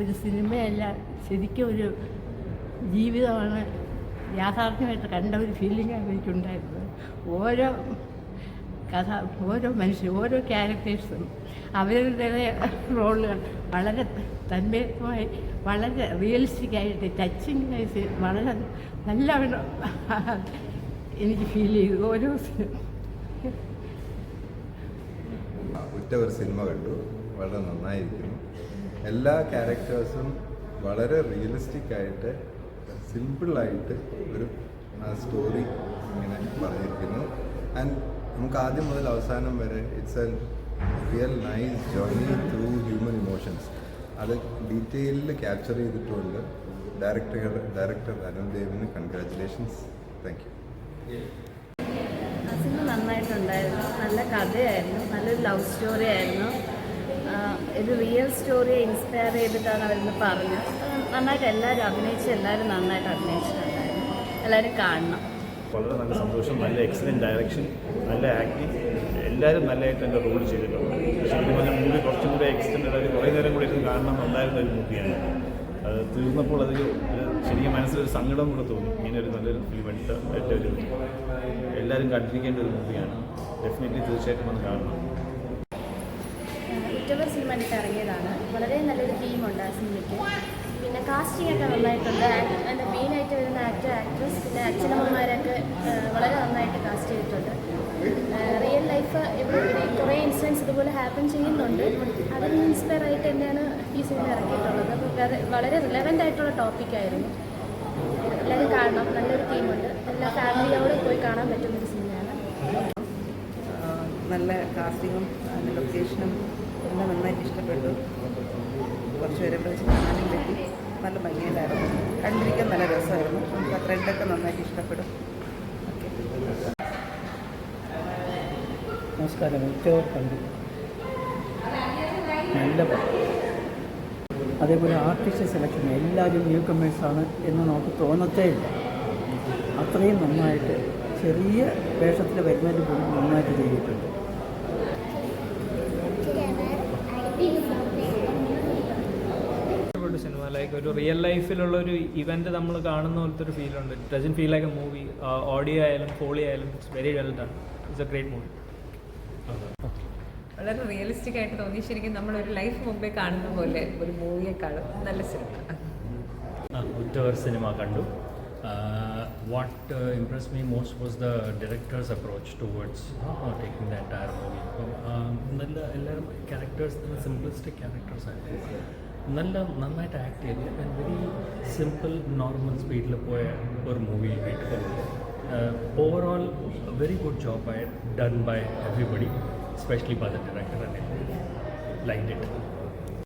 ഒരു സിനിമയല്ല ശരിക്കും ഒരു ജീവിതമാണ് യാഥാർത്ഥ്യമായിട്ട് കണ്ട ഒരു ഫീലിംഗാണ് എനിക്കുണ്ടായിരുന്നത്. ഓരോ കഥ ഓരോ മനുഷ്യർ ഓരോ ക്യാരക്ടേഴ്സും അവരുടെ റോളുകൾ വളരെ തന്മയത്വമായി വളരെ റിയലിസ്റ്റിക്കായിട്ട് ടച്ചിങ് വളരെ നല്ലവണ്ണം എനിക്ക് ഫീൽ ചെയ്തു ഓരോ ഒറ്റ ഒരു സിനിമ കണ്ടു. വളരെ നന്നായിരിക്കുന്നു. എല്ലാ ക്യാരക്ടേഴ്സും വളരെ റിയലിസ്റ്റിക് ആയിട്ട് സിമ്പിളായിട്ട് ഒരു സ്റ്റോറി ഇങ്ങനെ പറഞ്ഞിരിക്കുന്നു. ആൻഡ് നമുക്ക് ആദ്യം മുതൽ അവസാനം വരെ it's a real nice journey through human emotions അത് ഡീറ്റെയിലിൽ ക്യാപ്ചർ ചെയ്തിട്ടുണ്ട്. ഡയറക്ടർ ഡയറക്ടർ അരുൺ ദേവിന് കൺഗ്രാറ്റുലേഷൻസ് താങ്ക് യു നന്നായിട്ടുണ്ടായിരുന്നു. നല്ല കഥയായിരുന്നു. നല്ലൊരു ലവ് സ്റ്റോറി ആയിരുന്നു. ഒരു റിയൽ സ്റ്റോറിയെ ഇൻസ്പയർ ചെയ്തിട്ടാണ് അവരെന്ന് പറഞ്ഞത്. അത് നന്നായിട്ട് എല്ലാവരും അഭിനയിച്ച് എല്ലാവരും നന്നായിട്ട് അഭിനയിച്ചിട്ടുണ്ടായിരുന്നു എല്ലാവരും കാണണം. വളരെ നല്ല സന്തോഷം നല്ല എക്സലന്റ് ഡയറക്ഷൻ നല്ല ആക്ടിങ് എല്ലാവരും നല്ലതായിട്ട് എന്റെ റോൾ ചെയ്തിട്ടുണ്ട്. ശരിക്കും പറഞ്ഞാൽ മൂവി കുറച്ചും കൂടി എക്സ്റ്റൻഡ് ആയിട്ട് കുറേ നേരം കൂടി ഇരുന്ന് കാണണം എന്നുണ്ടായിരുന്ന ഒരു മൂവിയാണ് അത് തീർന്നപ്പോൾ ഒരു ശരിക്കും മനസ്സിലൊരു സങ്കടം കൂടെ തോന്നി. ഇങ്ങനെ ഒരു നല്ലൊരു ഫിലിം എടുത്ത ഏറ്റവും എല്ലാവരും കണ്ടിരിക്കേണ്ട ഒരു മൂവിയാണ് ഡെഫിനറ്റ്ലി തീർച്ചയായിട്ടും വന്ന് കാണണം. ഉറ്റവർ സിനിമ ആയിട്ട് ഇറങ്ങിയതാണ്. വളരെ നല്ലൊരു ടീമുണ്ട് ആ സിനിമയ്ക്ക്. പിന്നെ കാസ്റ്റിംഗ് ഒക്കെ നന്നായിട്ടുണ്ട്. അതിന്റെ മെയിനായിട്ട് വരുന്ന ആക്ടർ ആക്ട്രസ് പിന്നെ അച്ഛനമ്മമാരൊക്കെ വളരെ നന്നായിട്ട് കാസ്റ്റ് ചെയ്തിട്ടുണ്ട്. റിയൽ ലൈഫ് കുറേ ഇൻസിഡൻസ് ഇതുപോലെ ഹാപ്പൻ ചെയ്യുന്നുണ്ട്. അതിൽ ഇൻസ്പയർ ആയിട്ട് തന്നെയാണ് ഈ സിനിമ ഇറക്കിയിട്ടുള്ളത്. വളരെ റിലവന്റ് ആയിട്ടുള്ള ടോപ്പിക്കായിരുന്നു എല്ലാവരും കാണണം. നല്ലൊരു തീമുണ്ട് എല്ലാ ഫാമിലിയോട് പോയി കാണാൻ പറ്റുന്ന ഒരു സിനിമയാണ് നല്ല കാസ്റ്റിങ്ങും ലൊക്കേഷനും എല്ലാം നന്നായിട്ട് ഇഷ്ടപ്പെട്ടു. കുറച്ച് പേരെ വിളിച്ച് കാണാനും പറ്റി. നല്ല ഭംഗിയുണ്ടായിരുന്നു. കണ്ടിരിക്കാൻ നല്ല രസമായിരുന്നു. നമുക്ക് ആ ത്രെഡൊക്കെ നന്നായിട്ട് ഇഷ്ടപ്പെടും. നമസ്കാരം. കണ്ടു. നല്ല അതേപോലെ ആർട്ടിസ്റ്റ് സെലക്ഷൻ എല്ലാവരും ന്യൂ കമേഴ്സാണ് എന്ന് നമുക്ക് തോന്നത്തേ ഇല്ല. അത്രയും നന്നായിട്ട് ചെറിയ വേഷത്തിൽ വരുന്നതിന് പോലും നന്നായിട്ട് ചെയ്തിട്ടുണ്ട് ഇഷ്ടപ്പെട്ടു സിനിമ ലൈക്ക് ഒരു റിയൽ ലൈഫിലുള്ള ഒരു ഇവന്റ് നമ്മൾ കാണുന്ന പോലത്തെ ഒരു ഫീൽ ഉണ്ട്. It doesn't feel like a movie audio ആയാലും ഫോളി ആയാലും it's very well done it's a great movie വളരെ റിയലിസ്റ്റിക് ആയിട്ട് തോന്നി. ശരിക്കും നമ്മൾ ഒരു ലൈഫ് മുമ്പേ കാണുന്ന പോലെ ഒരു മൂവിയെക്കാളും നല്ല സിനിമ ഉറ്റവർ സിനിമ കണ്ടു. What impress me most was the director's approach towards taking the entire movie അപ്പം നല്ല എല്ലാവരും ക്യാരക്ടേഴ്സ് സിംപ്ലിസ്റ്റിക് ക്യാരക്ടേഴ്സ് ആയിരുന്നു. നല്ല നന്നായിട്ട് ആക്ട് ചെയ്തു വെരി സിമ്പിൾ നോർമൽ സ്പീഡിൽ പോയ ഒരു മൂവി ആയിട്ട് ഓവറോൾ വെരി ഗുഡ് ജോബ് ആയി done by everybody especially by the director and like it